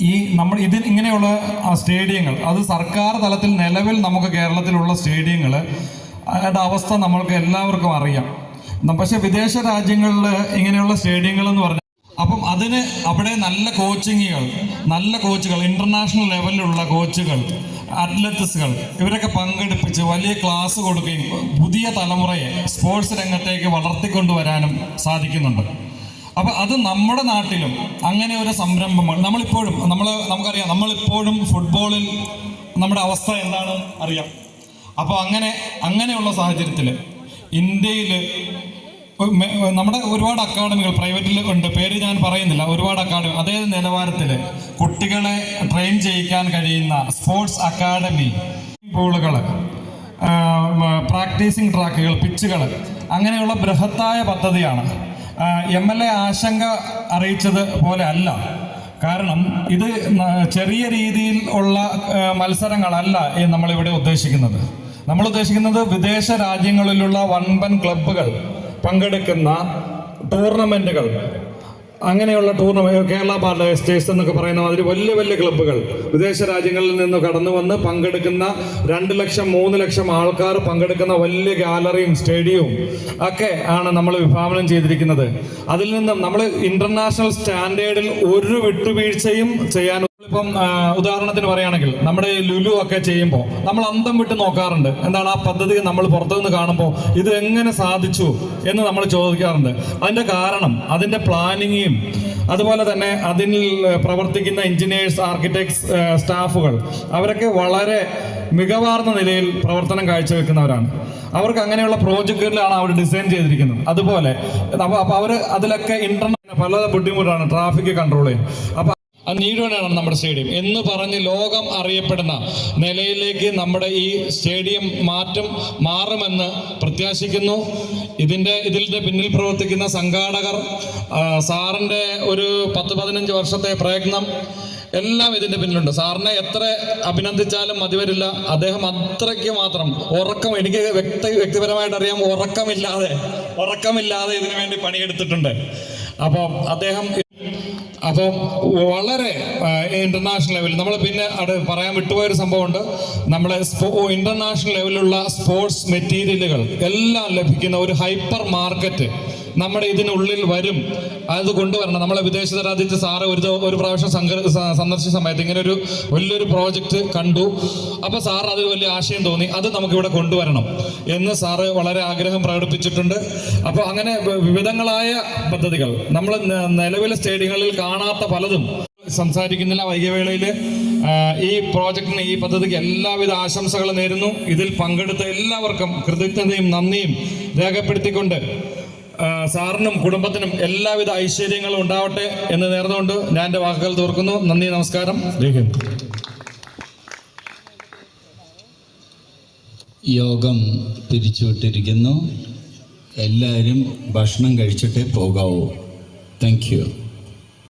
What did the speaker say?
ഈ നമ്മൾ ഇതിന് ഇങ്ങനെയുള്ള സ്റ്റേഡിയങ്ങൾ അത് സർക്കാർ തലത്തിൽ നിലവിൽ നമുക്ക് കേരളത്തിലുള്ള സ്റ്റേഡിയങ്ങൾ അതിന്റെ അവസ്ഥ നമ്മൾക്ക് എല്ലാവർക്കും അറിയാം. പക്ഷേ വിദേശ രാജ്യങ്ങളിൽ ഇങ്ങനെയുള്ള സ്റ്റേഡിയങ്ങൾ എന്ന് പറഞ്ഞാൽ അപ്പം അതിന് അവിടെ നല്ല കോച്ചിങ്ങുകൾ നല്ല കോച്ചുകൾ ഇന്റർനാഷണൽ ലെവലിലുള്ള കോച്ചുകൾ അത്ലറ്റിക്സുകൾ ഇവരൊക്കെ പങ്കെടുപ്പിച്ച് വലിയ ക്ലാസ് കൊടുക്കുകയും പുതിയ തലമുറയെ സ്പോർട്സ് രംഗത്തേക്ക് വളർത്തിക്കൊണ്ടുവരാനും സാധിക്കുന്നുണ്ട്. അപ്പൊ അത് നമ്മുടെ നാട്ടിലും അങ്ങനെ ഒരു സംരംഭമാണ് നമ്മളിപ്പോഴും നമ്മൾ നമുക്കറിയാം നമ്മളിപ്പോഴും ഫുട്ബോളിൽ നമ്മുടെ അവസ്ഥ എന്താണ് അറിയാം. അപ്പോൾ അങ്ങനെ അങ്ങനെയുള്ള സാഹചര്യത്തിൽ ഇന്ത്യയിൽ നമ്മുടെ ഒരുപാട് അക്കാഡമികൾ പ്രൈവറ്റിൽ ഉണ്ട്. പേര് ഞാൻ പറയുന്നില്ല. ഒരുപാട് അക്കാഡമി അതേ നിലവാരത്തിൽ കുട്ടികളെ ട്രെയിൻ ചെയ്യിക്കാൻ കഴിയുന്ന സ്പോർട്സ് അക്കാഡമി പൂളുകൾ പ്രാക്ടീസിങ് ട്രാക്കുകൾ പിച്ചുകൾ അങ്ങനെയുള്ള ബൃഹത്തായ പദ്ധതിയാണ് എം എൽ എ ആശങ്ക അറിയിച്ചത് പോലെ അല്ല. കാരണം ഇത് ചെറിയ രീതിയിൽ ഉള്ള മത്സരങ്ങളല്ല നമ്മളിവിടെ ഉദ്ദേശിക്കുന്നത്. നമ്മൾ ഉദ്ദേശിക്കുന്നത് വിദേശ രാജ്യങ്ങളിലുള്ള വൻപൻ ക്ലബ്ബുകൾ പങ്കെടുക്കുന്ന ടൂർണമെന്റുകൾ. അങ്ങനെയുള്ള ടൂർണമെന്റ് കേരള ബ്ലാസ്റ്റേഴ്സ് എന്നൊക്കെ പറയുന്ന മാതിരി വലിയ വലിയ ക്ലബ്ബുകൾ വിദേശ രാജ്യങ്ങളിൽ നിന്ന് കടന്നു വന്ന് പങ്കെടുക്കുന്ന രണ്ട് ലക്ഷം മൂന്ന് ലക്ഷം ആൾക്കാർ പങ്കെടുക്കുന്ന വലിയ ഗാലറിയും സ്റ്റേഡിയവും ഒക്കെ ആണ് നമ്മൾ വിഭാവനം ചെയ്തിരിക്കുന്നത്. അതിൽ നിന്നും നമ്മൾ ഇന്റർനാഷണൽ സ്റ്റാൻഡേർഡിൽ ഒരു വിട്ടുവീഴ്ചയും ചെയ്യാൻ ഇപ്പം ഉദാഹരണത്തിന് പറയുകയാണെങ്കിൽ നമ്മുടെ ലുലു ഒക്കെ ചെയ്യുമ്പോൾ നമ്മൾ അന്തം വിട്ട് നോക്കാറുണ്ട്. എന്താണ് ആ പദ്ധതി നമ്മൾ പുറത്തുനിന്ന് കാണുമ്പോൾ ഇത് എങ്ങനെ സാധിച്ചു എന്ന് നമ്മൾ ചോദിക്കാറുണ്ട്. അതിന്റെ കാരണം അതിന്റെ പ്ലാനിങ്ങും അതുപോലെ തന്നെ അതിൽ പ്രവർത്തിക്കുന്ന എഞ്ചിനീയേഴ്സ് ആർക്കിടെക്ട്സ് സ്റ്റാഫുകൾ അവരൊക്കെ വളരെ മികവാർന്ന നിലയിൽ പ്രവർത്തനം കാഴ്ചവെക്കുന്നവരാണ്. അവർക്ക് അങ്ങനെയുള്ള പ്രോജക്റ്റുകളിലാണ് അവർ ഡിസൈൻ ചെയ്തിരിക്കുന്നത്. അതുപോലെ അപ്പോൾ അവർ അതിലൊക്കെ ഇന്റർനെറ്റ് പല ബുദ്ധിമുട്ടാണ് ട്രാഫിക് കൺട്രോൾ ചെയ്യും അപ്പോൾ നീടുവനാണ് നമ്മുടെ സ്റ്റേഡിയം. എന്ന് പറഞ്ഞ് ലോകം അറിയപ്പെടുന്ന നിലയിലേക്ക് നമ്മുടെ ഈ സ്റ്റേഡിയം മാറ്റം മാറുമെന്ന് പ്രത്യാശിക്കുന്നു. ഇതിന്റെ ഇതിന്റെ പിന്നിൽ പ്രവർത്തിക്കുന്ന സംഘാടകർ സാറിന്റെ ഒരു പത്ത് പതിനഞ്ച് വർഷത്തെ പ്രയത്നം എല്ലാം ഇതിന്റെ പിന്നിലുണ്ട്. സാറിനെ എത്ര അഭിനന്ദിച്ചാലും മതി വരില്ല. അദ്ദേഹം അത്രയ്ക്ക് മാത്രം ഉറക്കം എനിക്ക് വ്യക്തി വ്യക്തിപരമായിട്ട് അറിയാം ഉറക്കമില്ലാതെ ഉറക്കമില്ലാതെ ഇതിനു വേണ്ടി പണിയെടുത്തിട്ടുണ്ട്. അപ്പോൾ അദ്ദേഹം അപ്പോൾ വളരെ ഇന്റർനാഷണൽ ലെവലിൽ നമ്മൾ പിന്നെ അത് പറയാൻ വിട്ടുപോയൊരു സംഭവമുണ്ട്. നമ്മളെ ഇന്റർനാഷണൽ ലെവലിലുള്ള സ്പോർട്സ് മെറ്റീരിയലുകൾ എല്ലാം ലഭിക്കുന്ന ഒരു ഹൈപ്പർ മാർക്കറ്റ് നമ്മുടെ ഇതിനുള്ളിൽ വരും. അത് കൊണ്ടുവരണം. നമ്മളെ വിദേശ രാജ്യത്ത് സാറ് ഒരു ഒരു പ്രാവശ്യം സന്ദർശിച്ച സമയത്ത് ഇങ്ങനെ ഒരു വലിയൊരു പ്രോജക്റ്റ് കണ്ടു. അപ്പോൾ സാർ അതിൽ വലിയ ആശയം തോന്നി. അത് നമുക്കിവിടെ കൊണ്ടുവരണം എന്ന് സാറ് വളരെ ആഗ്രഹം പ്രകടിപ്പിച്ചിട്ടുണ്ട്. അപ്പോൾ അങ്ങനെ വിവിധങ്ങളായ പദ്ധതികൾ. നമ്മൾ നിലവിലെ സ്റ്റേഡിയങ്ങളിൽ കാണാത്ത പലതും. സംസാരിക്കുന്നില്ല വൈകിയവേളയിൽ ഈ പ്രോജക്റ്റിന് ഈ പദ്ധതിക്ക് എല്ലാവിധ ആശംസകളും നേരുന്നു. ഇതിൽ പങ്കെടുത്ത എല്ലാവർക്കും കൃതജ്ഞതയും നന്ദിയും രേഖപ്പെടുത്തിക്കൊണ്ട് സാറിനും കുടുംബത്തിനും എല്ലാവിധ ഐശ്വര്യങ്ങളും ഉണ്ടാവട്ടെ എന്ന് നേർന്നുകൊണ്ട് ഞാൻ എന്റെ വാക്കുകൾ തീർക്കുന്നു. നന്ദി നമസ്കാരം. യോഗം പിരിച്ചുവിട്ടിരിക്കുന്നു. എല്ലാവരും ഭക്ഷണം കഴിച്ചിട്ടേ പോകാവൂ. Thank you